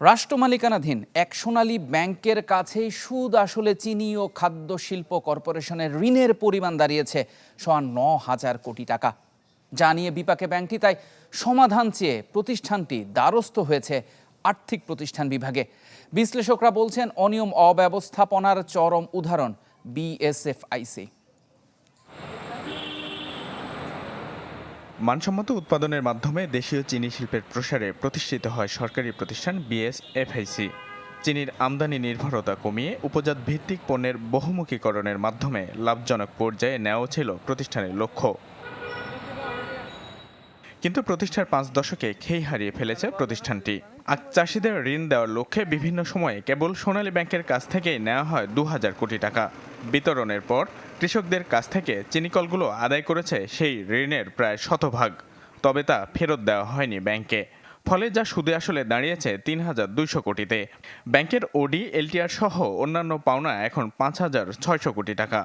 রাষ্ট্র মালিকানাধীন এক সোনালী ব্যাংকের কাছেই সুদ আসলে চিনি ও খাদ্য শিল্প কর্পোরেশনের ঋণের পরিমাণ দাঁড়িয়েছে সোয়া ন হাজার কোটি টাকা। যা নিয়ে বিপাকে ব্যাংকটি তাই সমাধান চেয়ে প্রতিষ্ঠানটি দ্বারস্থ হয়েছে আর্থিক প্রতিষ্ঠান বিভাগে। বিশ্লেষকরা বলছেন অনিয়ম অব্যবস্থাপনার চরম উদাহরণ বিএসএফআইসি। মানসম্মত উৎপাদনের মাধ্যমে দেশীয় চিনি শিল্পের প্রসারে প্রতিষ্ঠিত হয় সরকারি প্রতিষ্ঠান বিএসএফআইসি। চিনির আমদানি নির্ভরতা কমিয়ে উপজাত ভিত্তিক পণ্যের বহুমুখীকরণের মাধ্যমে লাভজনক পর্যায়ে নেওয়া ছিল প্রতিষ্ঠানের লক্ষ্য। কিন্তু প্রতিষ্ঠার পাঁচ দশকে খেই হারিয়ে ফেলেছে প্রতিষ্ঠানটি। আখ চাষিদের ঋণ দেওয়ার লক্ষ্যে বিভিন্ন সময়ে কেবল সোনালী ব্যাংকের কাছ থেকেই নেওয়া হয় দু হাজার কোটি টাকা। বিতরণের পর কৃষকদের কাছ থেকে চিনিকলগুলো আদায় করেছে সেই ঋণের প্রায় শতভাগ। তবে তা ফেরত দেওয়া হয়নি ব্যাংকে। ফলে যা সুদে আসলে দাঁড়িয়েছে তিন হাজার দুইশো কোটিতে। ব্যাংকের ওডি, এলটিআর সহ অন্যান্য পাওনা এখন পাঁচ হাজার ছয়শো কোটি টাকা।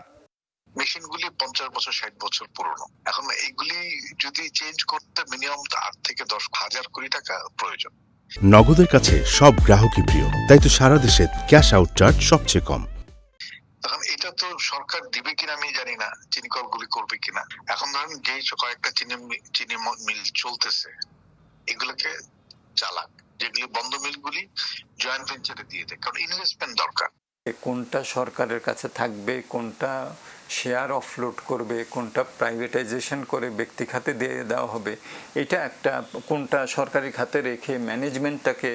মেশিনগুলি বছর ষাট বছর পুরনো। এখন এইগুলি যদি চেঞ্জ করতে মিনিমাম আট থেকে দশ হাজার কোটি টাকা প্রয়োজন। নগদের কাছে সব গ্রাহকই প্রিয় তাই তো সারা দেশে ক্যাশ আউট চার্জ সবচেয়ে কম। এখন এটা তো সরকার দিবে কিনা আমি জানি না চিনি কলগুলি করবে কিনা। এখন ধরেন যে কয়েকটা চিনি চিনি মিল চলতেছে। এগুলোকে চালাক যেগুলি বন্ধ মিলগুলি জয়েন্ট ভেঞ্চারে দিয়ে দেয় কারণ ইনভেস্টমেন্ট দরকার। কোনটা সরকারের কাছে থাকবে, কোনটা শেয়ার অফলোড করবে, কোনটা প্রাইভেটাইজেশন করে ব্যক্তি খাতে দিয়ে দেওয়া হবে, এটা একটা কোনটা সরকারি খাতে রেখে ম্যানেজমেন্টটাকে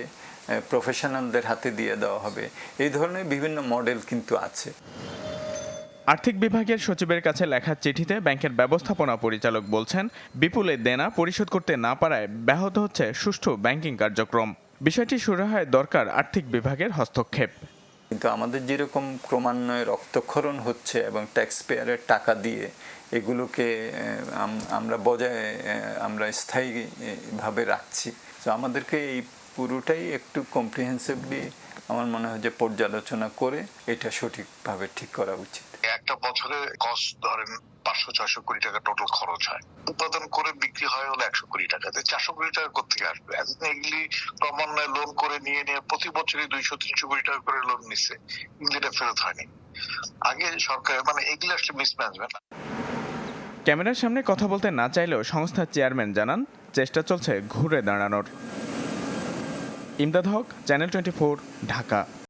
প্রফেশনালদের হাতে দিয়ে দেওয়া হবে। এই ধরনের বিভিন্ন মডেল কিন্তু আছে। আর্থিক বিভাগের সচিবের কাছে লেখা চিঠিতে ব্যাংকের ব্যবস্থাপনা পরিচালক বলছেন, বিপুলে দেনা পরিশোধ করতে না পারায় ব্যাহত হচ্ছে সুষ্ঠু ব্যাংকিং কার্যক্রম। বিষয়টি শুরু হয় দরকার আর্থিক বিভাগের হস্তক্ষেপ। কিন্তু আমাদের যেরকম ক্রমান্বয়ে রক্তক্ষরণ হচ্ছে এবং ট্যাক্স পেয়ারের টাকা দিয়ে এগুলোকে আমরা বজায় আমরা স্থায়ীভাবে রাখছি। তো আমাদেরকে এই পুরোটাই একটু কম্প্রিহেন্সিভলি আমার মনে হয় যে পর্যালোচনা করে এটা সঠিকভাবে ঠিক করা উচিত। একটা বছরে কস্ট ধরেন পাঁচশো, ছয়শো কোটি টাকা টোটাল খরচ হয়। উৎপাদন করে বিক্রি হয় হলো একশো কোটি টাকা। চারশো কোটি টাকা কোথেকে আসবে? এতদিন এগুলি ক্রমান্বয়ে লোন করে নিয়ে নিয়ে প্রতি বছরই দুইশো, তিনশো কোটি টাকা করে লোন নিচ্ছে। কিন্তু এটা ফেরত হয়নি। আগে সরকার মানে এগুলি আসলে মিসম্যানেজমেন্ট ক্যামেরার সামনে কথা বলতে না চাইলেও সংস্থার চেয়ারম্যান জানান, চেষ্টা চলছে ঘুরে দাঁড়ানোর। Imdad Haq, channel twenty Dhaka.